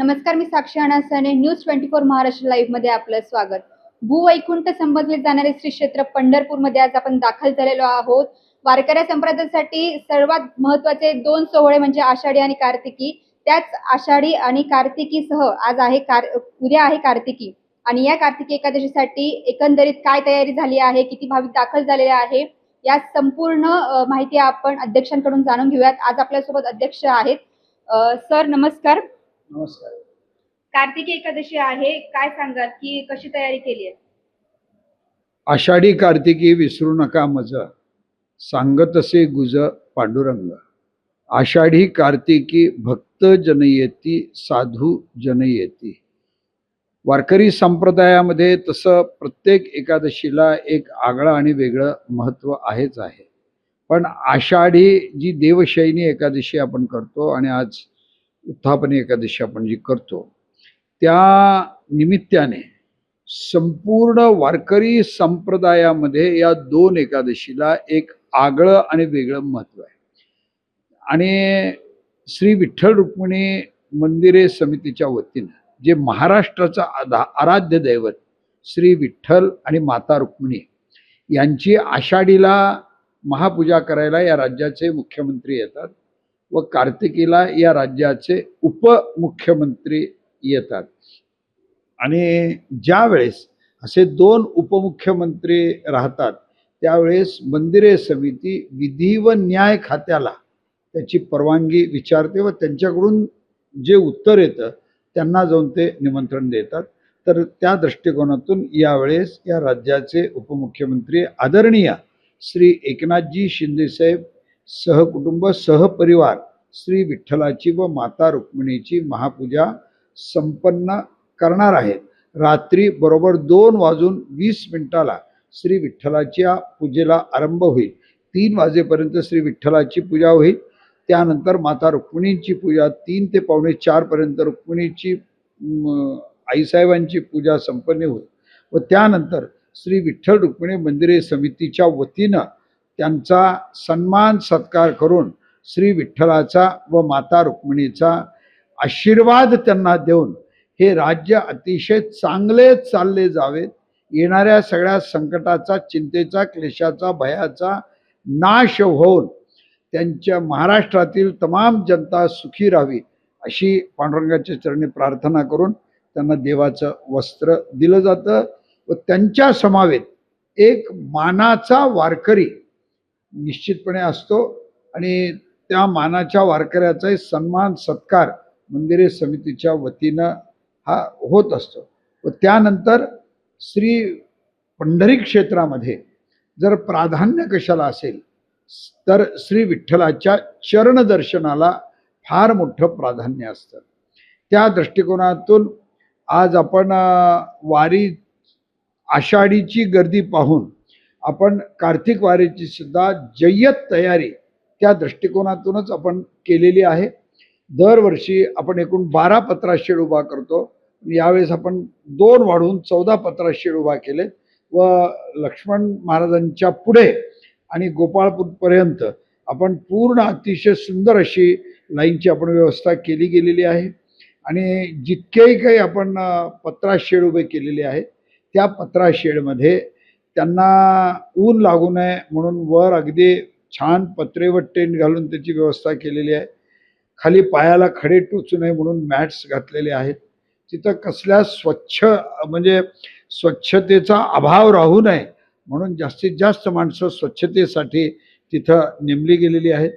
नमस्कार मी Sakshi Anasane news twenty four Maharashtra लाईव्हमध्ये आपलं स्वागत. भूवैकुंठ संबोधले जाणारे श्री क्षेत्र पंढरपूरमध्ये आज आपण दाखल झालेलो आहोत. वारकऱ्या संप्रदायासाठी सर्वात महत्त्वाचे दोन सोहळे म्हणजे आषाढी आणि कार्तिकी. त्याच आषाढी आणि कार्तिकीसह आज आहे कार उद्या आहे कार्तिकी. आणि या कार्तिकी एकादशीसाठी एकंदरीत काय तयारी झाली आहे किती भाविक दाखल झालेले आहे या संपूर्ण माहिती आपण अध्यक्षांकडून जाणून घेऊयात. आज आपल्यासोबत अध्यक्ष आहेत. सर नमस्कार. नमस्कार. कार्तिकी एकादशी आहे काय सांगाल की कशी तयारी केली आहे? आषाढी कार्तिकी विसरू नका मज. सांगतसे गुज पांडुरंग. आषाढी कार्तिकी भक्त जनयेती साधू जनयेती. वारकरी संप्रदायामध्ये तसं प्रत्येक एकादशीला एक आगळं आणि वेगळं महत्त्व आहेच आहे. पण आषाढी जी देवशैनी एकादशी आपण करतो आणि आज उत्थापनी एकादशी आपण जी करतो त्या निमित्ताने संपूर्ण वारकरी संप्रदायामध्ये या दोन एकादशीला एक आगळं आणि वेगळं महत्त्व आहे. आणि श्री विठ्ठल रुक्मिणी मंदिरे समितीच्या वतीनं जे महाराष्ट्राचं आधा आराध्य दैवत श्री विठ्ठल आणि माता रुक्मिणी यांची आषाढीला महापूजा करायला या राज्याचे मुख्यमंत्री येतात. व कार्तिकीला या राज्याचे उपमुख्यमंत्री येतात. आणि ज्यावेळेस असे दोन उपमुख्यमंत्री राहतात त्यावेळेस मंदिरे समिती विधी व न्याय खात्याला त्याची परवानगी विचारते व त्यांच्याकडून जे उत्तर येतं त्यांना जाऊन ते निमंत्रण देतात. तर त्या दृष्टिकोनातून यावेळेस या राज्याचे उपमुख्यमंत्री आदरणीय श्री एकनाथजी शिंदेसाहेब सहकुटुंब सहपरिवार श्री विठ्ठलाची व माता रुक्मिणीची महापूजा संपन्न करणार आहेत. रात्री बरोबर दोन वाजून वीस मिनिटाला श्री विठ्ठलाच्या पूजेला आरंभ होईल. तीन वाजेपर्यंत श्री विठ्ठलाची पूजा होईल. त्यानंतर माता रुक्मिणींची पूजा तीन ते पावणे चारपर्यंत रुक्मिणीची आईसाहेबांची पूजा संपन्न होईल. व त्यानंतर श्री विठ्ठल रुक्मिणी मंदिरे समितीच्या वतीनं त्यांचा सन्मान सत्कार करून श्री विठ्ठलाचा व माता रुक्मिणीचा आशीर्वाद त्यांना देऊन हे राज्य अतिशय चांगले चालले जावेत येणाऱ्या सगळ्या संकटाचा चिंतेचा क्लेशाचा भयाचा नाश होऊन त्यांच्या महाराष्ट्रातील तमाम जनता सुखी राहावी अशी पांडुरंगाच्या चरणी प्रार्थना करून त्यांना देवाचं वस्त्र दिलं जातं व त्यांच्या समावेत एक मानाचा वारकरी निश्चितपणे असतो. आणि त्या मानाच्या वारकऱ्याचाही सन्मान सत्कार मंदिरे समितीच्या वतीनं हा होत असतो. व त्यानंतर श्री पंढरी क्षेत्रामध्ये जर प्राधान्य कशाला असेल तर श्री विठ्ठलाच्या चरणदर्शनाला फार मोठं प्राधान्य असतं. त्या दृष्टिकोनातून आज आपण वारी आषाढीची गर्दी पाहून आपण कार्तिक वारीची सुद्धा जय्यत तयारी त्या दृष्टिकोनातूनच आपण केलेली आहे. दरवर्षी आपण एकूण बारा पत्रा शेड उभा करतो. यावेळेस आपण दोन वाढवून चौदा पत्रा शेड उभा केले व लक्ष्मण महाराजांच्या पुढे आणि गोपाळपूरपर्यंत आपण पूर्ण अतिशय सुंदर अशी लाईनची आपण व्यवस्था केली गेलेली आहे. आणि जितकेही काही आपण पत्रा शेड उभे केलेले आहेत त्या पत्रा शेडमध्ये त्यांना ऊन लागू नये म्हणून वर अगदी छान पत्रे व टेंट घालून त्याची व्यवस्था केलेली आहे. खाली पायाला खडे टोचू नये म्हणून मॅट्स घातलेले आहेत. तिथं कसल्या स्वच्छ म्हणजे स्वच्छतेचा अभाव राहू नये म्हणून जास्तीत जास्त माणसं स्वच्छतेसाठी तिथं नेमली गेलेली आहेत.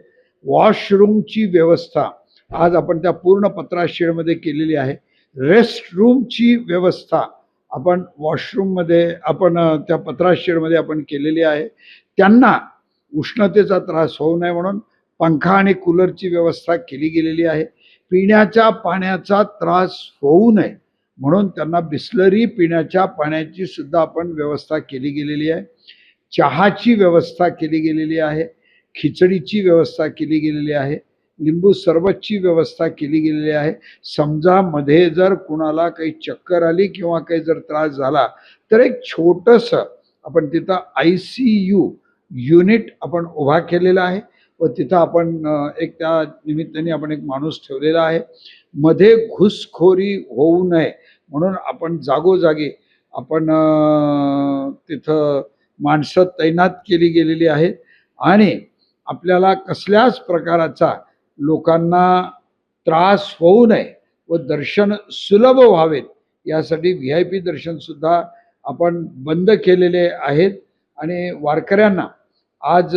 वॉशरूमची व्यवस्था आज आपण त्या पूर्ण पत्रा शेडमध्ये केलेली आहे. रेस्ट रूमची व्यवस्था आपण वॉशरूममध्ये आपण त्या पत्रा शेडमध्ये आपण केलेली आहे. त्यांना उष्णतेचा त्रास होऊ नये म्हणून पंखा आणि कूलरची व्यवस्था केली गेलेली आहे. पिण्याच्या पाण्याचा त्रास होऊ नये म्हणून त्यांना बिस्लरी पिण्याच्या पाण्याची सुद्धा आपण व्यवस्था केली गेलेली आहे. चहाची व्यवस्था केली गेलेली आहे. खिचडीची व्यवस्था केली गेलेली आहे. लिंबू सरबतची व्यवस्था केली गेलेली आहे. समजा मध्ये जर कुणाला काही चक्कर आली किंवा काही जर त्रास झाला तर एक छोटंसं आपण तिथं आय सी यू युनिट आपण उभा केलेला आहे व तिथं आपण एक त्या निमित्ताने आपण एक माणूस ठेवलेला आहे. मध्ये घुसखोरी होऊ नये म्हणून आपण जागोजागी आपण तिथं माणसं तैनात केली गेलेली आहेत. आणि आपल्याला कसल्याच प्रकाराचा लोकांना त्रास होऊ नये व दर्शन सुलभ व्हावेत यासाठी व्ही आय पी दर्शनसुद्धा आपण बंद केलेले आहेत. आणि वारकऱ्यांना आज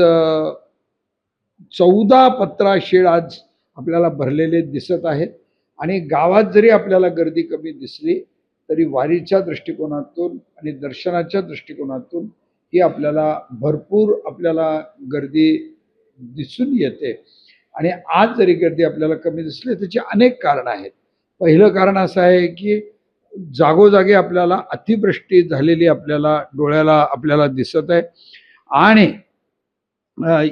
चौदा पत्रा शेड आज आपल्याला भरलेले दिसत आहेत. आणि गावात जरी आपल्याला गर्दी कमी दिसली तरी वारीच्या दृष्टिकोनातून आणि दर्शनाच्या दृष्टिकोनातून ही आपल्याला भरपूर आपल्याला गर्दी दिसून येते. आणि आज जरी गर्दी आपल्याला कमी दिसली त्याची अनेक कारणं आहेत. पहिलं कारण असं आहे की जागोजागी आपल्याला अतिवृष्टी झालेली आपल्याला डोळ्याला आपल्याला दिसत आहे. आणि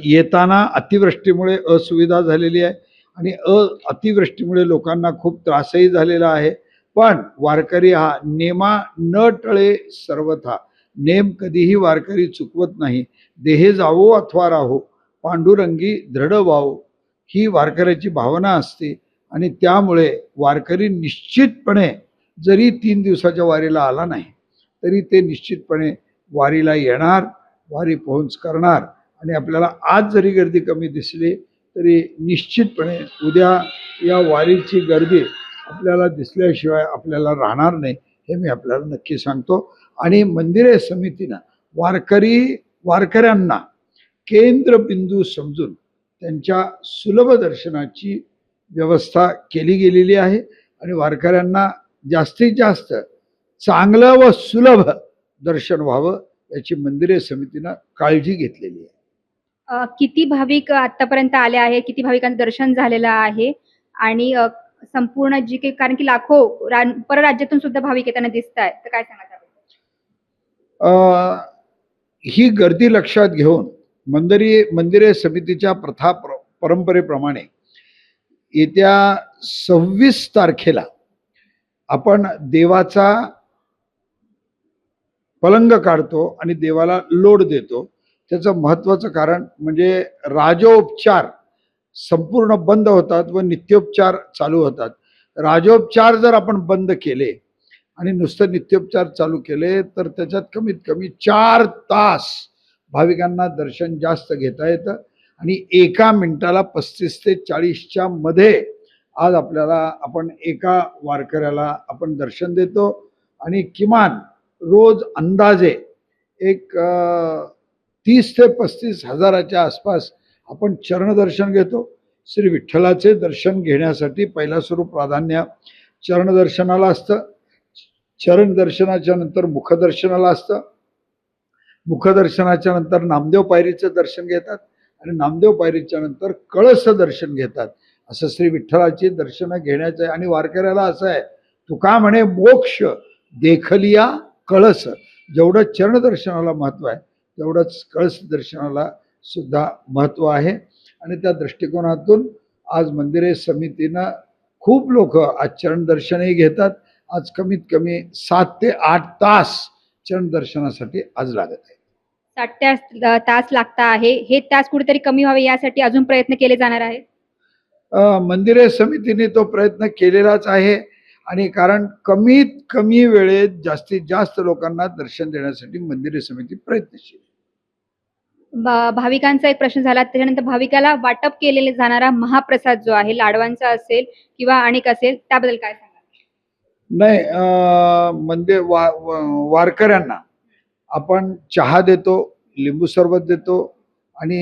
येताना अतिवृष्टीमुळे असुविधा झालेली आहे आणि अ अतिवृष्टीमुळे लोकांना खूप त्रासही झालेला आहे. पण वारकरी हा नेमा न टळे सर्वथा. नेम कधीही वारकरी चुकवत नाही. देहे जावो अथवा राहो. पांडुरंगी दृढ व्हावो ही वारकऱ्याची भावना असते आणि त्यामुळे वारकरी निश्चितपणे जरी तीन दिवसाच्या वारीला आला नाही तरी ते निश्चितपणे वारीला येणार वारी पोहोच करणार आणि आपल्याला आज जरी गर्दी कमी दिसली तरी निश्चितपणे उद्या या वारीची गर्दी आपल्याला दिसल्याशिवाय आपल्याला राहणार नाही हे मी आपल्याला नक्की सांगतो. आणि मंदिरे समितीनं वारकरी वारकऱ्यांना केंद्रबिंदू समजून त्यांच्या सुलभ दर्शनाची व्यवस्था केली गेलेली आहे आणि वारकऱ्यांना जास्तीत जास्त चांगलं व सुलभ दर्शन व्हावं याची मंदिरे समितीनं काळजी घेतलेली आहे. अ, किती भाविक आतापर्यंत आले आहे? किती भाविकांचं दर्शन झालेलं आहे? आणि अ, संपूर्ण जी काही कारण की लाखो रा- परराज्यातून सुद्धा भाविक येताना दिसत आहेत. तर काय सांगा त्याबद्दल? अ, ही गर्दी लक्षात घेऊन मंदिरी मंदिरे समितीच्या प्रथा परंपरेप्रमाणे येत्या सव्वीस तारखेला आपण देवाचा पलंग काढतो आणि देवाला लोड देतो. त्याचं महत्त्वाचं कारण म्हणजे राजोपचार संपूर्ण बंद होतात व नित्योपचार चालू होतात. राजोपचार जर आपण बंद केले आणि नुसतं नित्योपचार चालू केले तर त्याच्यात कमीत कमी चार तास भाविकांना दर्शन जास्त घेता येतं. आणि एका मिनिटाला पस्तीस ते चाळीसच्या मध्ये आज आपल्याला आपण एका वारकऱ्याला आपण दर्शन देतो. आणि किमान रोज अंदाजे एक तीस ते पस्तीस हजाराच्या आसपास आपण चरणदर्शन घेतो. श्री विठ्ठलाचे दर्शन घेण्यासाठी पहिला स्वरूप प्राधान्य चरणदर्शनाला असतं. चरण दर्शनाच्या नंतर मुखदर्शनाला असतं. मुखदर्शनाच्या नंतर नामदेव पायरीचं दर्शन घेतात आणि नामदेव पायरीच्या नंतर कळस दर्शन घेतात. असं श्री विठ्ठलाची दर्शनं घेण्याचं आहे. आणि वारकऱ्याला असं आहे तुका म्हणे मोक्ष देखलिया कळस. जेवढं चरणदर्शनाला महत्त्व आहे तेवढंच कळस दर्शनाला सुद्धा महत्त्व आहे. आणि त्या दृष्टिकोनातून आज मंदिरे समितीनं खूप लोक आज चरणदर्शनही घेतात. आज कमीत कमी सात ते आठ तास चरण दर्शनासाठी आज लागत आहे. साठ ते आठ तास लागता आहे. हे तास कुठेतरी कमी व्हावे यासाठी अजून प्रयत्न केले जाणार आहेत? अ, मंदिरे समितीने तो प्रयत्न केलेलाच आहे आणि कारण कमीत कमी वेळेत जास्तीत जास्त लोकांना दर्शन देण्यासाठी मंदिरे समिती प्रयत्नशील. आहे. भाविकांचा एक प्रश्न झाला. त्याच्यानंतर भाविकाला वाटप केलेले जाणारा महाप्रसाद जो आहे लाडवांचा असेल किंवा अनेक असेल त्याबद्दल काय नाही म्हणजे वा वारकऱ्यांना. आपण चहा देतो लिंबू सरबत देतो आणि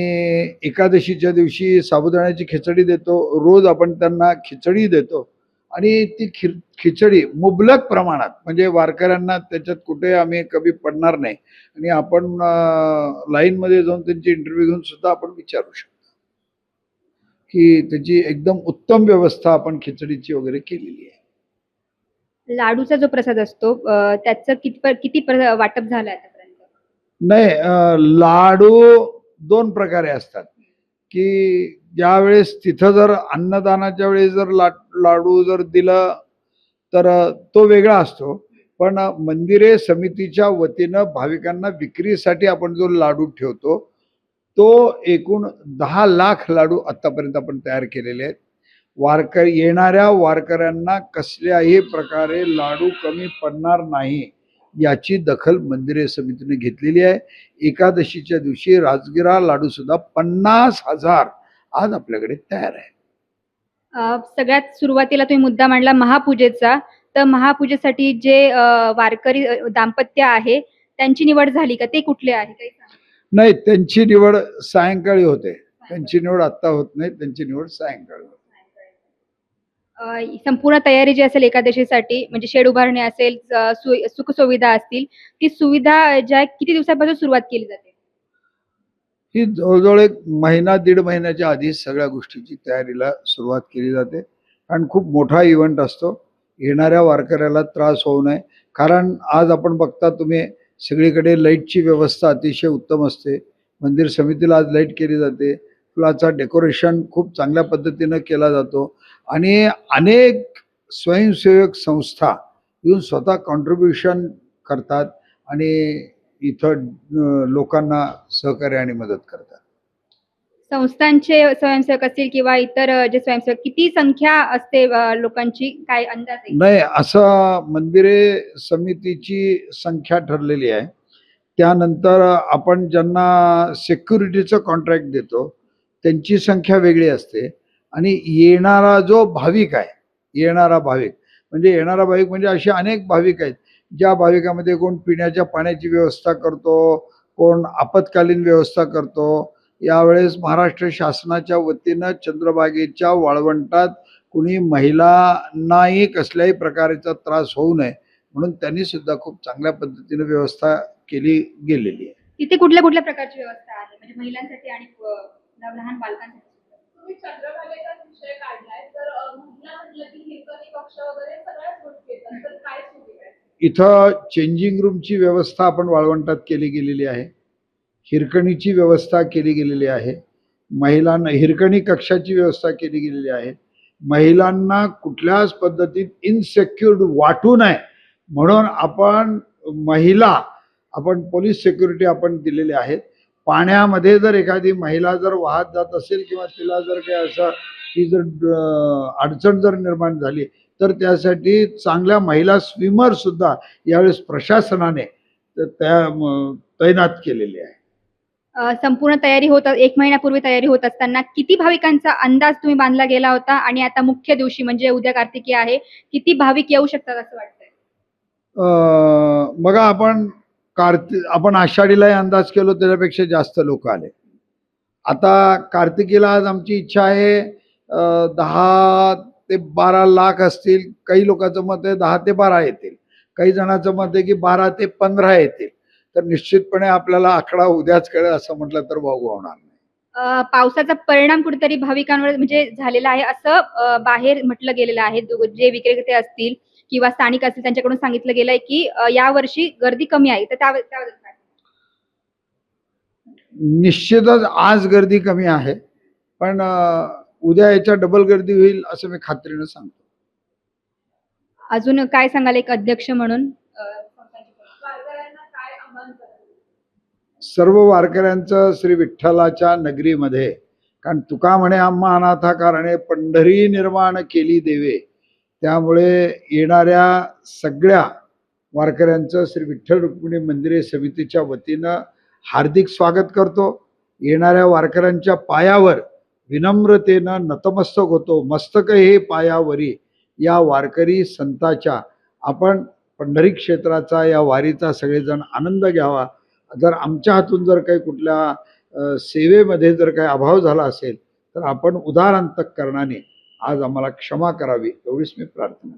एकादशीच्या दिवशी साबुदाण्याची खिचडी देतो. रोज आपण त्यांना खिचडी देतो. आणि ती खि खिचडी मुबलक प्रमाणात म्हणजे वारकऱ्यांना त्याच्यात कुठे आम्ही कमी पडणार नाही. आणि आपण लाईनमध्ये जाऊन त्यांची इंटरव्ह्यू घेऊन सुद्धा आपण विचारू शकतो. की त्याची एकदम उत्तम व्यवस्था आपण खिचडीची वगैरे केलेली आहे. लाडूचा जो प्रसाद असतो त्याचं किती किती वाटप झालं आतापर्यंत? नाही लाडू दोन प्रकारे असतात. की ज्यावेळेस तिथं जर अन्नदानाच्या वेळेस जर लाडू जर दिलं तर तो वेगळा असतो. पण मंदिरे समितीच्या वतीनं भाविकांना विक्रीसाठी आपण जो लाडू ठेवतो तो एकूण दहा लाख लाडू आत्तापर्यंत आपण तयार केलेले आहेत. वारकर येणाऱ्या वारकऱ्यांना कसल्याही प्रकारे लाडू कमी पडणार नाही याची दखल मंदिरे समितीने घेतलेली आहे. एकादशीच्या दिवशी राजगिरा लाडू सुद्धा पन्नास हजार आज आपल्याकडे तयार आहे. सगळ्यात सुरुवातीला तुम्ही मुद्दा मांडला महापूजेचा. तर महापूजेसाठी जे वारकरी दाम्पत्य आहे त्यांची निवड झाली का? ते कुठले आहे? काही. नाही त्यांची निवड सायंकाळी होते. त्यांची निवड आत्ता होत नाही त्यांची निवड सायंकाळी होते. संपूर्ण तयारी जी असेल एकादशीसाठी म्हणजे शेड उभारणी असेल अ, सुखसुविधा असतील ती सुविधा ज्या आहे, किती दिवसापासून सुरुवात केली जाते? ही जवळजवळ एक महिना दीड महिन्याच्या आधी सगळ्या गोष्टीची तयारीला सुरुवात केली जाते. कारण खूप मोठा इव्हेंट असतो. येणाऱ्या वारकऱ्याला त्रास होऊ नये. कारण आज आपण बघता तुम्ही सगळीकडे लाईटची व्यवस्था अतिशय उत्तम असते. मंदिर समितीला आज लाइट केली जाते. फुलाचा डेकोरेशन खूप चांगल्या पद्धतीनं केला जातो. आणि अनेक स्वयंसेवक संस्था येऊन स्वतः कॉन्ट्रीब्युशन करतात आणि इथं लोकांना सहकार्य आणि मदत करतात. संस्थांचे स्वयंसेवक असतील किंवा इतर जे स्वयंसेवक किती संख्या असते लोकांची? काय अंदाज नाही असं मंदिरे समितीची संख्या ठरलेली आहे. त्यानंतर आपण ज्यांना सेक्युरिटीचं कॉन्ट्रॅक्ट देतो त्यांची संख्या वेगळी असते. आणि येणारा जो भाविक आहे येणारा भाविक म्हणजे येणारा भाविक म्हणजे असे अनेक भाविक आहेत ज्या भाविकामध्ये कोण पिण्याच्या पाण्याची व्यवस्था करतो कोण आपत्कालीन व्यवस्था करतो. यावेळेस महाराष्ट्र शासनाच्या वतीनं चंद्रबागेच्या वाळवंटात कुणी महिलांनाही कसल्याही प्रकारचा त्रास होऊ नये म्हणून त्यांनी सुद्धा खूप चांगल्या पद्धतीने व्यवस्था केली गेलेली आहे. तिथे कुठल्या कुठल्या प्रकारची व्यवस्था आहे? म्हणजे महिलांसाठी आणि लहान बालकांसाठी? तुम्ही चंद्रभागेचाच विषय काढलाय तर महिला म्हटलं की हिरकणी पक्ष वगैरे सगळ्याच गोष्टी येतात तर काय सुविधा आहे? इथं चेंजिंग रूमची व्यवस्था आपण वाळवंटात केली गेलेली आहे. हिरकणीची व्यवस्था केली गेलेली आहे. महिलांना हिरकणी कक्षाची व्यवस्था केली गेलेली आहे. महिलांना कुठल्याच पद्धतीत इनसेक्युर्ड वाटू नये. म्हणून आपण महिला आपण पोलीस सिक्युरिटी आपण दिलेले आहेत. पाण्यामध्ये जर एखादी महिला जर वाहत जात असेल किंवा तिला जर काही असं ती जर अडचण जर निर्माण झाली तर त्यासाठी चांगल्या महिला स्विमर सुद्धा यावेळेस प्रशासनाने त्या तैनात केलेली आहे. संपूर्ण तयारी होत एक महिन्यापूर्वी तयारी होत असताना किती भाविकांचा अंदाज तुम्ही बांधला गेला होता? आणि आता मुख्य दिवशी म्हणजे उद्या कार्तिकी आहे किती भाविक येऊ शकतात असं वाटतंय? बघा आपण कार्ति आपण आषाढीलाही अंदाज केलो त्याच्यापेक्षा जास्त लोक आले. आता कार्तिकीला आज आमची इच्छा आहे दहा ते बारा लाख असतील. काही लोकांचं मत आहे दहा ते बारा येतील. काही जणांचं मत आहे की बारा ते पंधरा येतील. तर निश्चितपणे आपल्याला आकडा उद्याच कळेल असं म्हटलं तर भाऊ होणार नाही. पावसाचा परिणाम कुठेतरी भाविकांवर म्हणजे झालेला आहे असं बाहेर म्हटलं गेलेलं आहे. जे विक्रेते असतील किंवा स्थानिक असतील त्यांच्याकडून सांगितलं गेलंय की यावर्षी गर्दी कमी आहे. तर त्या त्याबद्दल? निश्चितच आज गर्दी कमी आहे पण उद्या याच्या डबल गर्दी होईल असं मी खात्रीनं सांगतो. अजून काय सांगाल एक अध्यक्ष म्हणून? सर्व वारकऱ्यांचं श्री विठ्ठलाच्या नगरीमध्ये कारण तुका म्हणे आम्हा अनाथा कारणे पंढरी निर्माण केली देवे. त्यामुळे येणाऱ्या सगळ्या वारकऱ्यांचं श्री विठ्ठल रुक्मिणी मंदिरे समितीच्या वतीनं हार्दिक स्वागत करतो. येणाऱ्या वारकऱ्यांच्या पायावर विनम्रतेनं नतमस्तक होतो. मस्तक हे पायावरी या वारकरी संताच्या. आपण पंढरी क्षेत्राचा या वारीचा सगळेजण आनंद घ्यावा. जर आमच्या हातून जर काही कुठल्या सेवेमध्ये जर काही अभाव झाला असेल तर आपण उदार अंतकरणाने आज आम्हाला क्षमा करावी एवढीच मी प्रार्थना.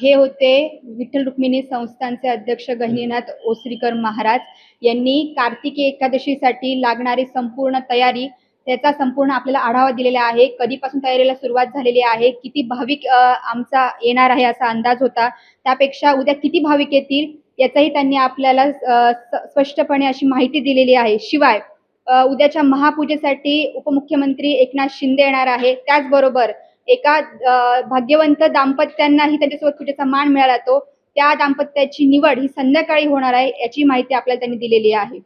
हे होते विठ्ठल रुक्मिणी संस्थानचे अध्यक्ष गहिनीनाथ ओसरीकर महाराज यांनी कार्तिकी एकादशीसाठी लागणारी संपूर्ण तयारी त्याचा संपूर्ण आपल्याला आढावा दिलेला आहे. कधीपासून तयारीला सुरुवात झालेली आहे? किती भाविक आमचा येणार आहे असा अंदाज होता. त्यापेक्षा उद्या किती भाविक येतील? याचाही त्यांनी आपल्याला स- स्पष्टपणे अशी माहिती दिलेली आहे. शिवाय उद्याच्या महापूजेसाठी उपमुख्यमंत्री एकनाथ शिंदे येणार आहे. त्याचबरोबर एका भाग्यवंत दाम्पत्यांनाही त्यांच्यासोबत पूजेचा मान मिळाला तो. त्या दाम्पत्याची निवड ही संध्याकाळी होणार आहे याची माहिती आपल्याला त्यांनी दिलेली आहे.